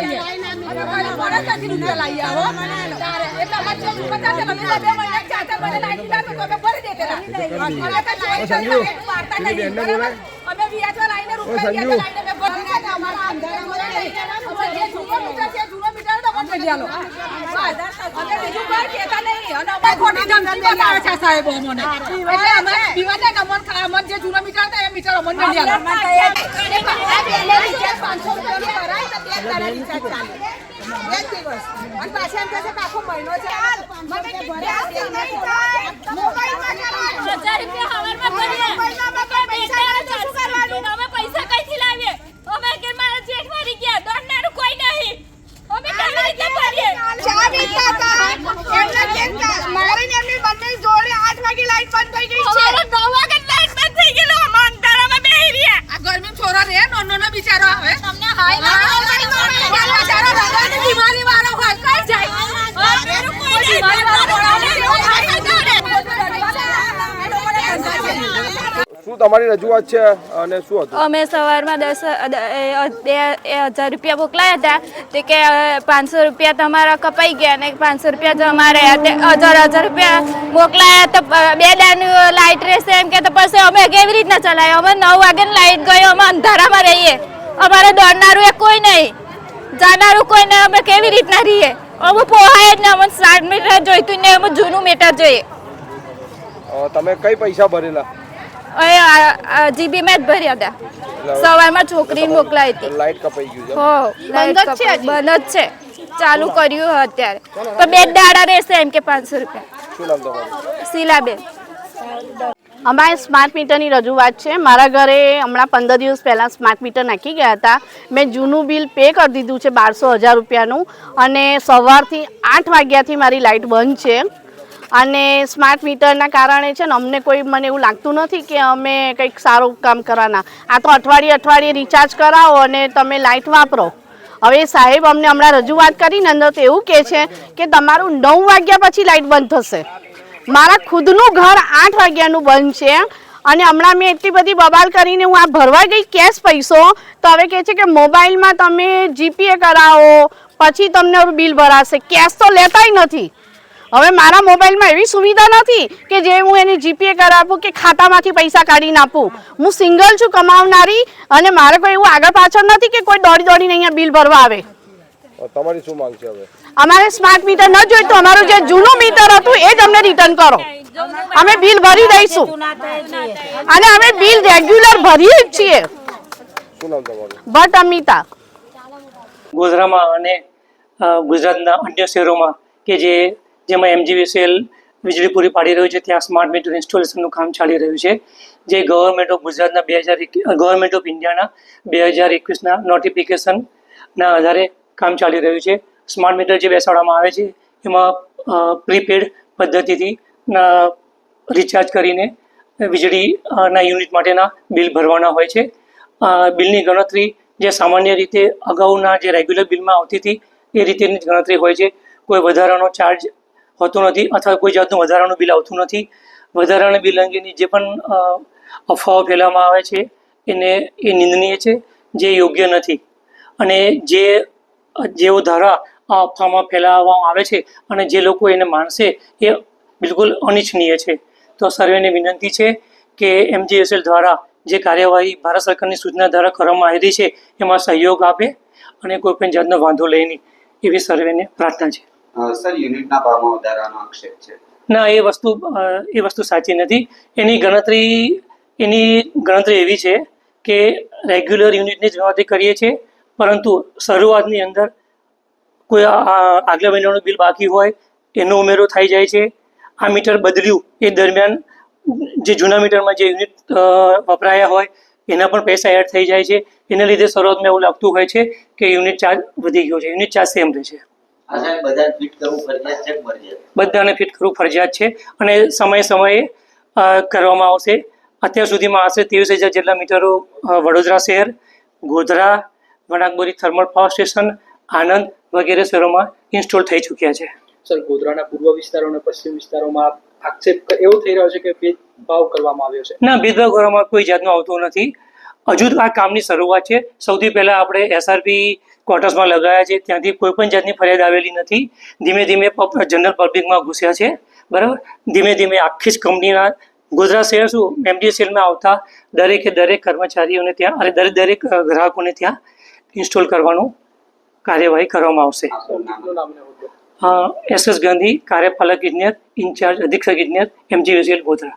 જોઈએ નથી રૂપિયા લાવી આવો તારે એટલે જે પચાસ અમે બે મહિના ચાર ચાર મહિના લાઈન તો અમે ભરી દેતેલા. અમે વ્યાજમાં લાઈને રૂપિયા લાઈને અમે ભરી દેતા. અમારા અંધારામાં નહીં. અમારે જે જૂનો છે, જૂનો અમે બીજું કોઈ કહેતા નહીં. અને અમારે ખોટી ધમકી બતાવે છે સાહેબો અમને. એટલે અમે પીવા જાય ને અમને ખા- અમને જે જૂનો મીટર હતા એ મીટર અમને લઈ આલો. પાંચસો રૂપિયાનું ભરાય તો બે તારા રિચાર્જ ચાલે. એક દિવસ. અને પાછા એમ કહે છે કે આખો મહિનો છે. મને ભર્યા છે, અમે મોબાઈલમાં કરાવો. હજાર રૂપિયા હવારમાં ભરીએ. કે બે દાડા ચાલશે. અમે પૈસા કઈથી લાવીએ? અમે કે મારા જેઠ મરી ગયા. દોડનારું કોઈ નહીં. અમે કેવી રીતે ભરીએ? ચા પીતા હતા. એમને કેમ કા- મારે ને એમની બંને જોડે આઠ વાગે લાઈટ બંધ થઈ ગઈ છે સવારે નવ વાગે લાઈટ બંધ થઈ ગયેલું. અમે અંધારામાં બેહી રહ્યા. આ ગરમીમાં છોરો રે નાનો નાનો બિચારો આવે તમને હાય હા, લાગે? આ બિચારો હૃદયની બીમારી વાળો હોય કઈ જાય અંધારું કોઈ નહીં. બીમારી વાળો હોય. એવું થાય છે ને. શું તમારી રજૂઆત છે અને શું હતું? અમે સવારમાં દસ બે હજાર રૂપિયા મોકલાયા હતા. તે કે પાંચસો રૂપિયા તમારા કપાઈ ગયા અને પાંચસો રૂપિયા તો અમારે હજાર હજાર રૂપિયા મોકલાયા તો બે દાન લાઇટ રહેશે એમ કે તો પછી અમે કેવી રીતના ચલાવીએ અમે નવ વાગે લાઇટ ગયો અમે અંધારામાં રહીએ. અમારે દોડનારું એ કોઈ નહીં. જાનારું કોઈ નહીં અમે કેવી રીતના રહીએ? અમે પોહાય જ ને અમે સાત મીટર જોઈતું ને અમે જૂનું મીટર જોઈએ. તમે કઈ પૈસા ભરેલા? જીબી મેં જ ભર્યા હતા. સવારમાં છોકરીને મોકલાવી હતી. લાઈટ કપાઈ ગયું છે હો બંધ જ છે બંધ છે. ચાલુ કર્યું અત્યારે. તો બે દાડા રહેશે એમ કે પાંચસો રૂપિયા. શીલાબેન. અમારે સ્માર્ટ મીટરની રજૂઆત છે. મારા ઘરે હમણાં પંદર દિવસ પહેલાં સ્માર્ટ મીટર નાખી ગયા હતા. મેં જૂનું બિલ પે કરી દીધું છે બારસો હજાર રૂપિયાનું. અને સવારથી આઠ વાગ્યાથી મારી લાઇટ બંધ છે. અને સ્માર્ટ મીટરના કારણે છે ને અમને કોઈ મને એવું લાગતું નથી કે અમે કંઈક સારું કામ કરવાના. આ તો અઠવાડિયે અઠવાડિયે રિચાર્જ કરાવો અને તમે લાઇટ વાપરો. હવે સાહેબ, અમને હમણાં રજૂઆત કરીને અંદર તો એવું કહે છે કે તમારું નવ વાગ્યા પછી લાઇટ બંધ થશે. મારા ખુદનું ઘર આઠ વાગ્યાનું બંધ છે અને હમણાં મેં એટલી બધી બબાલ કરીને હું આ ભરવા ગઈ કેશ પૈસો, તો હવે કહે છે કે મોબાઈલમાં તમે જીપીએ કરાવો, પછી તમને બિલ ભરાશે. કેશ તો લેતાય નથી. હવે મારા મોબાઈલમાં એવી સુવિધા નથી કે જે હું એને જીપીએ કરાવું કે ખાતામાંથી પૈસા કાઢીને આપું હું સિંગલ છું કમાવનારી અને મારે કોઈ એવું આગળ પાછળ નથી કે કોઈ દોડી દોડીને અહીંયા બિલ ભરવા આવે. તમારી શું માંગ છે હવે? અમારે સ્માર્ટ મીટર ન જોઈતું અમારું જે જૂનું મીટર હતું એ જ અમને રિટર્ન કરો. અમે બિલ ભરી દઈશું. અને અમે બિલ રેગ્યુલર ભરીએ જ છીએ. બટ અમિતા. ગોધરામાં અને ગુજરાતના અન્ય શહેરોમાં કે જે જેમાં એમજીવીસીએલ વીજળી પૂરી પાડી રહ્યું છે. ત્યાં સ્માર્ટ મીટર ઇન્સ્ટોલેશનનું કામ ચાલી રહ્યું છે. જે ગવર્મેન્ટ ઓફ ગુજરાતના બે હજાર ગવર્મેન્ટ ઓફ ઇન્ડિયાના બે હજાર એકવીસના નોટિફિકેશનના આધારે કામ ચાલી રહ્યું છે. સ્માર્ટ મીટર જે બેસાડવામાં આવે છે, એમાં પ્રીપેડ પદ્ધતિથી રિચાર્જ કરીને વીજળીના યુનિટ માટેના બિલ ભરવાના હોય છે. બિલની ગણતરી જે સામાન્ય રીતે અગાઉના જે રેગ્યુલર બિલમાં આવતી હતી, એ રીતેની જ ગણતરી હોય છે. કોઈ વધારાનો ચાર્જ હોતો નથી અથવા કોઈ જાતનું વધારાનું બિલ આવતું નથી. વધારાના બિલ અંગેની જે પણ અફવાઓ ફેલાવવામાં આવે છે, એને, એ નિંદનીય છે, જે યોગ્ય નથી. અને જે, જેઓ ધારા આ અફવામાં ફેલાવવામાં આવે છે અને જે લોકો એને માનશે એ બિલકુલ અનિચ્છનીય છે. તો સર્વેને વિનંતી છે કે એમજીએસએલ દ્વારા જે કાર્યવાહી ભારત સરકારની સૂચના દ્વારા કરવામાં આવી છે, એમાં સહયોગ આપે અને કોઈ પણ જાતનો વાંધો લે નહીં. એવી સર્વેને પ્રાર્થના છે. સર, યુનિટના ભાવમાં વધારાનો આક્ષેપ છે. ના, એ વસ્તુ એ વસ્તુ સાચી નથી. એની ગણતરી એની ગણતરી એવી છે કે રેગ્યુલર યુનિટની જ ગણતરી કરીએ છીએ, પરંતુ શરૂઆતની અંદર કોઈ આગલા મહિનાનું બિલ બાકી હોય, એનો ઉમેરો થઈ જાય છે. આ મીટર બદલ્યું, એ દરમિયાન જે જૂના મીટરમાં જે યુનિટ વપરાયા હોય, એના પણ પૈસા એડ થઈ જાય છે. એના લીધે શરૂઆતમાં એવું લાગતું હોય છે કે યુનિટ ચાર્જ વધી ગયો છે. યુનિટ ચાર્જ સેમ રહે છે. આ સાહેબ બધા ફિટ કરવું ફરજિયાત છે કે મરજિયાત બધાને ફિટ કરવું ફરજિયાત છે અને સમયે સમયે કરવામાં આવશે. અત્યાર સુધીમાં આશરે ત્રેવીસ હજાર જેટલા મીટરો વડોદરા શહેર Godhra Wanakbori thermal power station Anand વગેરે શહેરોમાં ઇન્સ્ટોલ થઈ ચૂક્યા છે. સર ગોધરાના પૂર્વ વિસ્તારો અને પશ્ચિમ વિસ્તારોમાં આક્ષેપ એવો થઈ રહ્યો છે કે ભેદભાવ કરવામાં આવ્યો છે? ના ભેદભાવ કરવામાં કોઈ જાતનો આવતું નથી. હજુ તો આ કામની શરૂઆત છે. સૌથી પહેલાં આપણે એસઆરપી ક્વાર્ટર્સમાં લગાવ્યા છે. ત્યાંથી કોઈ પણ જાતની ફરિયાદ આવેલી નથી. ધીમે ધીમે જનરલ પબ્લિકમાં ઘૂસ્યા છે. બરાબર? ધીમે ધીમે આખી જ કંપનીના ગોધરા શહેર શું? એમડીએસએલમાં આવતા દરેકે દરેક કર્મચારીઓને ત્યાં, અને દરેક દરેક ગ્રાહકોને ત્યાં ઇન્સ્ટોલ કરવાનું કાર્યવાહી કરવામાં આવશે. એસ એસ ગાંધી કાર્યપાલક ઇજનેર ઇન્ચાર્જ અધિક્ષક ઇજનેર એમજીવીસીએલ ગોધરા.